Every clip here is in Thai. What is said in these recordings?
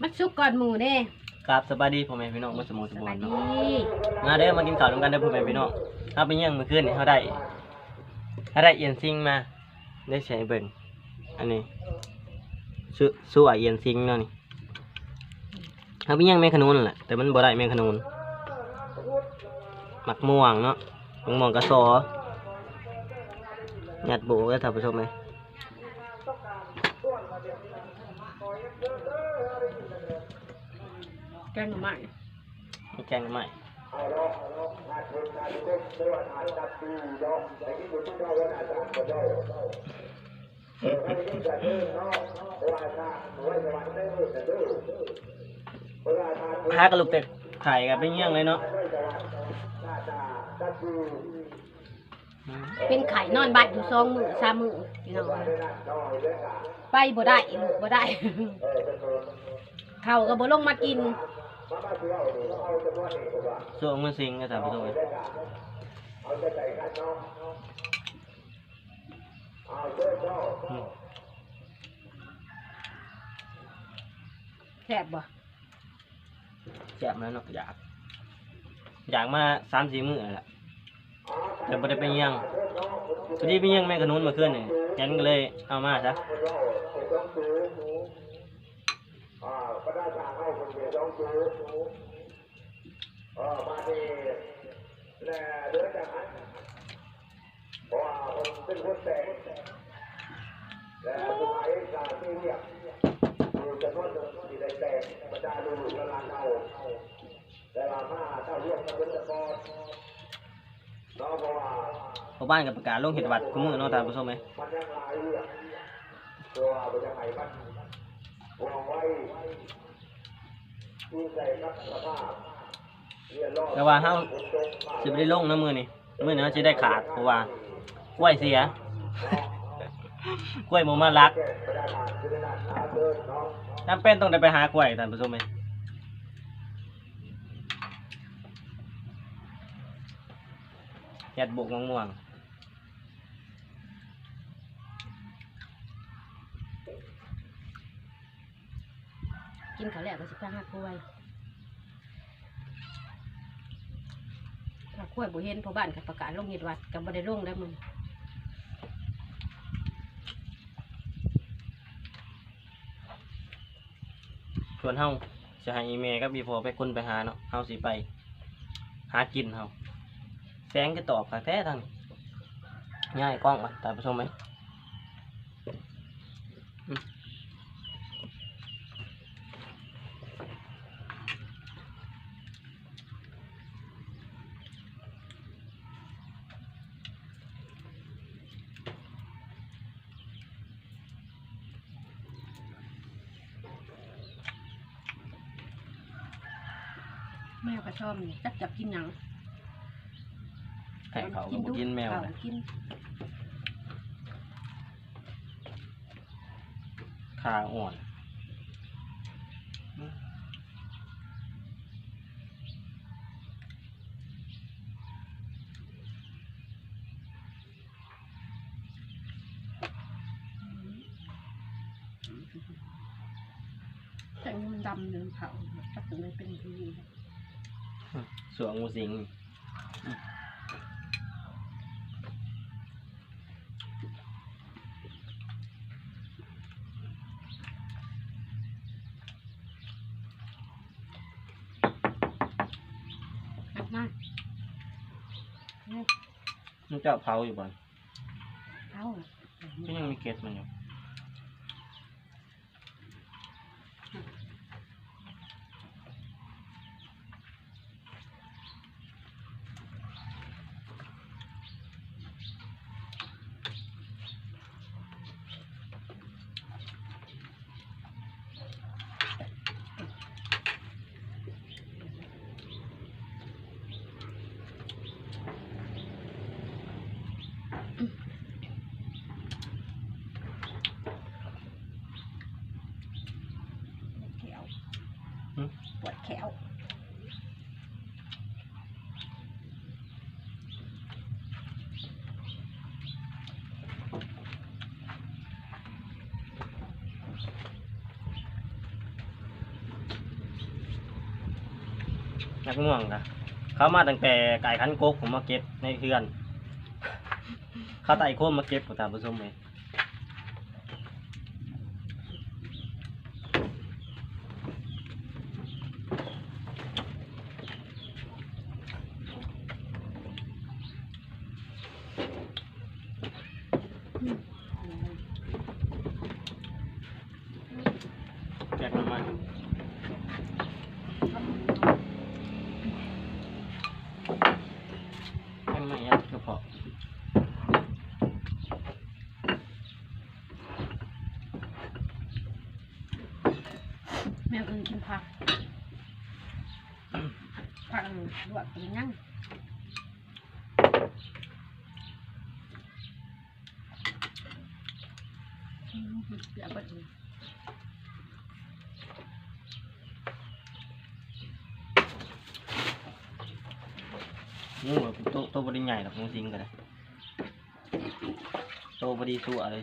มันสุกก่อนหมูเด้ครับสบายดีพ่อแม่พี่น้องมาสมองสสมบูบารยณ์ดีเนาะมาเด้อมากินข้าวร่วมกันเด้อพ่อแม่พี่น้องเอาไปเยี่ยงเมื่อคืนนี่เขาได้เขาได้เอียนซิงมาได้ใช้เบิ่งอันนี้สู้สู้เอียนซิงเนาะนี่เอาไปเยี่ยงแมงขนุนแหละแต่มันบ่ได้แมงขนุนหมักม่วงเนาะหมักม่วงกระสอหยัดโบกแล้วท่านผู้ชมไหม แกงหน่อไม้มีแกงใหม่หากระลูกเป็ดไข่กับไปเยี่ยงเลยเนาะเป็นไข่นอนบัดอยู่สองมือสามมือพี่น้องไปบ่ได้ลูกบ่ได้ เขาก็บ่ลงมากิน ส่วนมือซิงก็ถามไปส่งเลยแซ่บบ่แจ็บแล้วเนาะอยากอยากมาสามสี่มื้อแหละแต่ไม่ได้ไปเยี่ยงพอดีไปเยี่ยงแม่ขนุนเมาขึ้นนี่ยันก็เลยเอามาซะ การเข้าคนเดียวสองตัวบาร์ดีแร่เนื้อจัดเพราะคนตื่นรุ่นแดงแต่ผู้ขายการที่เนี่ยจะต้อนพบ้านกับประกาศลงเห็ดวัดกูมือเนาะตาผู้ชมไหมตัวจะไห้บ้านวางไว้ แต่ว่าเฮาสิบ่ได้ลงนะมือนี่มือนี้เฮาสิได้ขาดเพราะว่ากล้วยเสียกล้วยบ่มารักจำเป็นต้องได้ไปหากล้วยท่านผู้ชมไหมยัดบกม่วงกิ นข้าวแล้วก็สิไปหากล้วยถ้ากล้วยบ่เห็นพอบ้านก็ประกาศลงเฮ็ดวัดก็บ่ไดลงแล้วมึงๆส่วนเฮาจะให้อีเมลกับบีโฟไปคนไปหาเนาะเฮาสิไป หากินเฮาแสงก็ตอบค่ะแท้ทางง่ายกล้องมาท่านผู้ชมไหม แมวก็ชอบนี่จักจับกินหยังให้เขาก็บ่กินแมวเขานะกินขาอ่อนแต่อันนี้มันดำเนื้อเขาจักถึงได้เป็นที สวงงูสิงหักมากเนี่ยมันเจ้าเผาอยู่บ่อนเอาก็ยังมีเกล็ดมันอยู่ ปวดแขวนักม่วงกะเขามาตั้งแต่ไก่ขันโกกผมมาเก็บในเพื่อน เขาไต่โค้งมาเก็บผมตามผู้มเลย แกงมันแค่ไม่ยัดก็พอแม่อื่นกินผักผักอันลวกกินยังอืม เดี๋ยวไปดูงูแบบโตโตบไดีใหญ่หรอกงูสิงกันเลยโตบไดีสัวเลย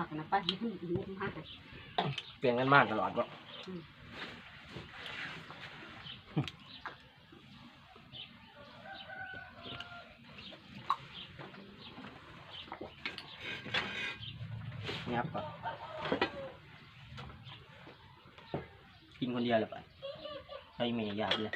ปักนะป้าที่อีลูกมากเปลี่ยนกันมากตลอดวะงับก่อนกินคนเดียวเลยไปใช้เมียยาเลย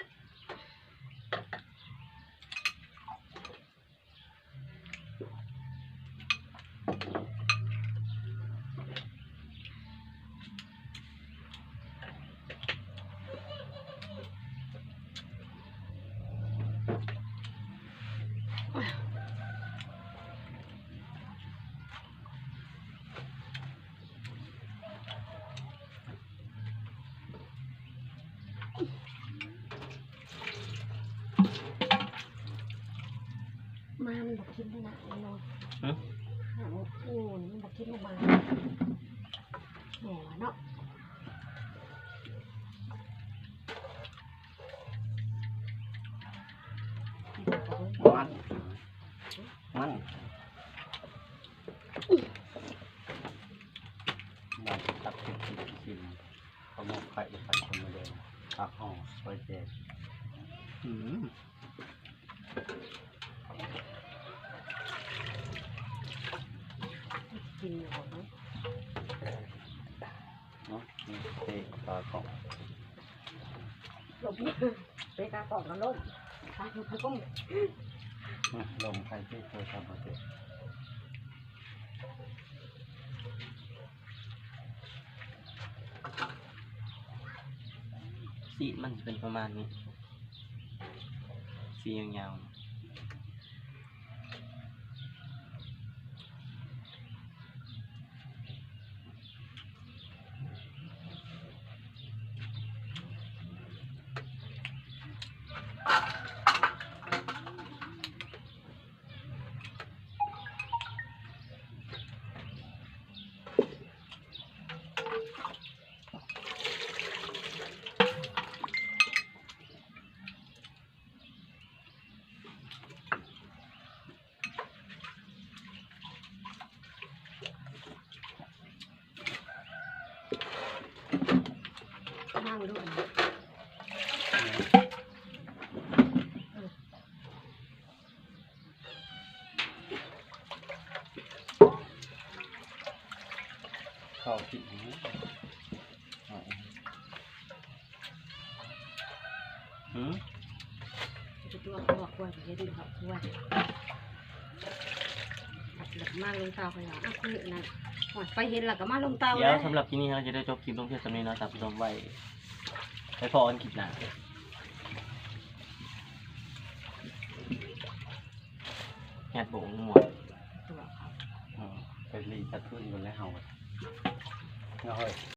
มามันบอกกินไม่นานเนาะหึหาว่าโอ้ยมันบอกกินลงมาแหมวะเนาะมัน มันมันตัดเป็นชิ้นชิ้นเขาหมกไข่ใส่คนมาเลยตักห่อไว้แจกอืม กินอยู่เนาะเนาะนี่เตะปลากล่องลมไปกากล่องกันลมตาอยู่ไปก้มอะลงไข่ที่เคยทำมาเตะสีมันจะเป็นประมาณนี้สียาวา มาลงเตาไปแล้วอะคือนั่นโอ้ยไปเห็นแล้วก็มาลงเตาเดี๋ยวแล้วสำหรับที่นี้เราจะได้จบคลิปลงเพียงสำนี้เนาะท่านผู้ชมไว้ไปพอกันคลิปหน้าแงดโบงหมดตัวเขาเอาไปรีจัดทุนกันแล้วเฮาเอาเฮ้ย